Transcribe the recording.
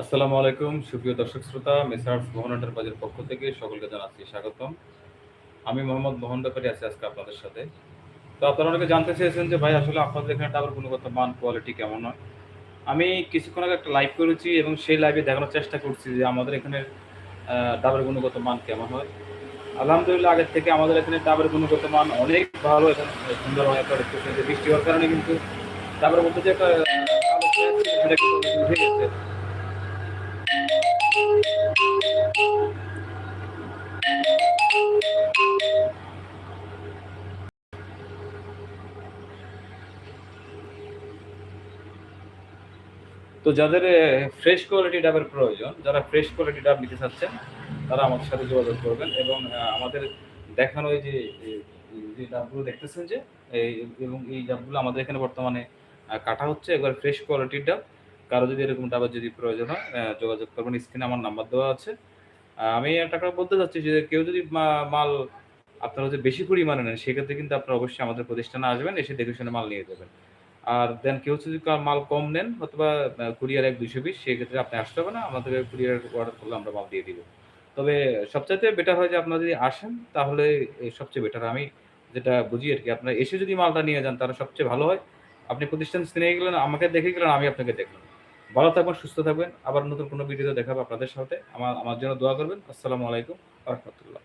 আসসালামু আলাইকুম, সুপ্রিয় দর্শক শ্রোতা, মেসার্স মোহন এন্টারপ্রাইজের পক্ষ থেকে সকলকে জানাচ্ছি স্বাগতম। আমি মোহাম্মদ মোহন ব্যাপারী আছি আজকে আপনাদের সাথে। তো আপনারা অনেকে জানতে চেয়েছেন যে, ভাই, আসলে আপনাদের এখানে টাওয়ার গুণগত মান কোয়ালিটি কেমন হয় আমি কিছুক্ষণ আগে একটা লাইভ করেছি এবং সেই লাইভে দেখানোর চেষ্টা করছি যে, আমাদের এখানে ডাবের গুণগত মান কেমন হয়। আলহামদুলিল্লাহ, আগের থেকে আমাদের এখানে ডাবের গুণগত মান অনেক ভালো এবং সুন্দর হয় যে বৃষ্টি হওয়ার কারণে কিন্তু ডাবের মধ্যে যে একটা তো যাদের ফ্রেশ কোয়ালিটি ডাবের প্রয়োজন, যারা ফ্রেশ কোয়ালিটি ডাব নিতে চাচ্ছেন, তারা আমাদের সাথে যোগাযোগ করবেন এবং আমাদের দেখানো এই যে যে ডাবগুলো দেখতেছেন যে, এই, এবং এই ডাবগুলো আমাদের এখানে বর্তমানে কাটা হচ্ছে। একবার ফ্রেশ কোয়ালিটির ডাব কারও যদি এরকম ডাবের যদি প্রয়োজন হয় যোগাযোগ করবেন। স্ক্রিনে আমার নাম্বার দেওয়া আছে। আমি একটা কথা বলতে চাচ্ছি যে, কেউ যদি মাল আপনারা যদি বেশি পরিমাণে নেন, সেক্ষেত্রে কিন্তু আপনারা অবশ্যই আমাদের প্রতিষ্ঠানে আসবেন, এসে দেখে শুনে মাল নিয়ে যাবেন। আর দেন কেউ যদি মাল কম নেন, অথবা কুরিয়ার এক দুইশো পিস সেক্ষেত্রে আপনি আসতে হবে না। আমাদের কুরিয়ার অর্ডার করলে আমরা মাল দিয়ে দিব। তবে সবচাইতে বেটার হয় যে, আপনারা যদি আসেন, তাহলে সবচেয়ে বেটার আমি যেটা বুঝি আর কি, আপনারা এসে যদি মালটা নিয়ে যান, তাহলে সবচেয়ে ভালো হয়। আপনি প্রতিষ্ঠান স্ক্রিনে গেলেন, আমাকে দেখে গেলেন, আমি আপনাকে দেখলাম। ভালো থাকবেন, সুস্থ থাকবেন। আবার নতুন কোনো ভিডিওতে দেখাবো আপনাদের সাথে। আমার আমার জন্য দোয়া করবেন। আসসালামু আলাইকুম রহমতুল্লাহ।